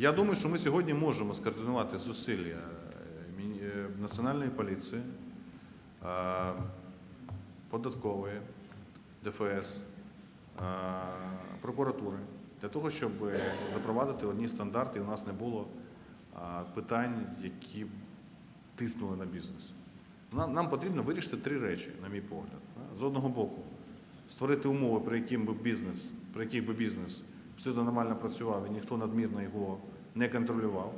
Я думаю, що ми сьогодні можемо скоординувати зусилля е, е, Національної поліції, е, податкової, ДФС, прокуратури для того, щоб запровадити одні стандарти, і у нас не було питань, які тиснули на бізнес. Нам, потрібно вирішити три речі, на мій погляд. З одного боку, створити умови, при яким би бізнес, при яких би бізнес абсолютно нормально працював і ніхто надмірно його не контролював.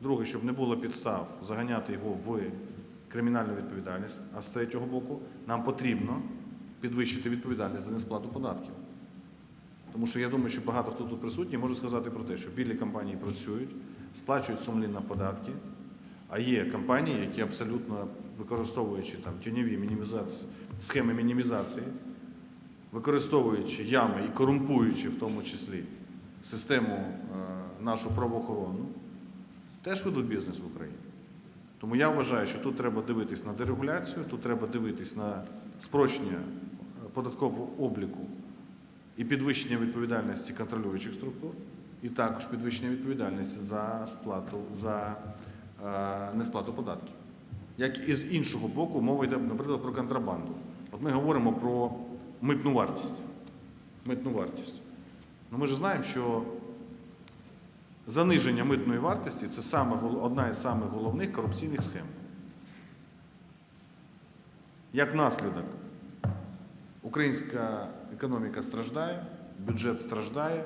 Друге, щоб не було підстав заганяти його в кримінальну відповідальність. А з третього боку, нам потрібно підвищити відповідальність за несплату податків. Тому що я думаю, що багато хто тут присутній може сказати про те, що білі компанії працюють, сплачують сумлінно податки, а є компанії, які абсолютно використовуючи там тіньові мінімізації, схеми мінімізації, використовуючи ями і корумпуючи в тому числі систему е, нашу правоохоронну, теж ведуть бізнес в Україні. Тому я вважаю, що тут треба дивитись на дерегуляцію, тут треба дивитись на спрощення е, податкового обліку і підвищення відповідальності контролюючих структур, і також підвищення відповідальності за сплату за е, несплату податків. Як і з іншого боку, мова йде, наприклад, про контрабанду. От ми говоримо про митну вартість. Митну вартість. Ну, ми ж знаємо, що заниження митної вартості це саме, одна із самих головних корупційних схем. Як наслідок, українська економіка страждає, бюджет страждає,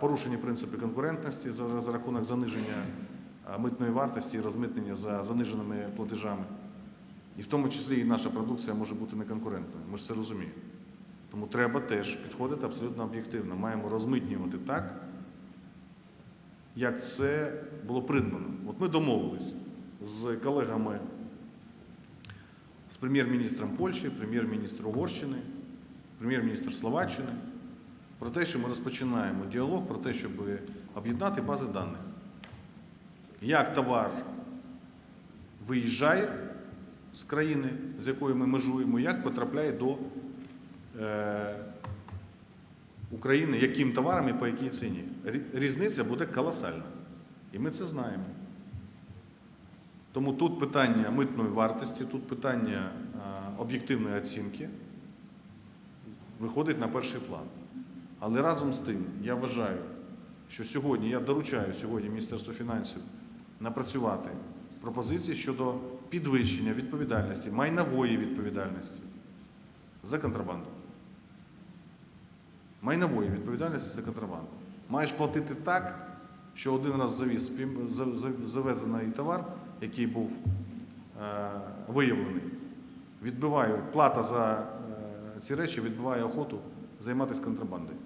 порушені принципи конкурентності за, за- рахунок заниження митної вартості і розмитнення за заниженими платежами. І в тому числі і наша продукція може бути неконкурентною. Ми ж це розуміємо. Тому треба теж підходити абсолютно об'єктивно. Маємо розмитнювати так, як це було придбано. От ми домовились з колегами, з прем'єр-міністром Польщі, прем'єр-міністром Угорщини, прем'єр-міністр Словаччини про те, що ми розпочинаємо діалог про те, щоб об'єднати бази даних. Як товар виїжджає з країни, з якою ми межуємо, як потрапляє до е, України, яким товаром і по якій ціні. Різниця буде колосальна. І ми це знаємо. Тому тут питання митної вартості, тут питання е, об'єктивної оцінки виходить на перший план. Але разом з тим, я вважаю, що сьогодні я доручаю сьогодні Міністерству фінансів напрацювати пропозиції щодо підвищення відповідальності, майнової відповідальності за контрабанду. Майнової відповідальності за контрабанду. Маєш платити так, що один раз завіз завезений товар, який був е, виявлений, відбиває плата за е, ці речі відбиває охоту займатися контрабандою.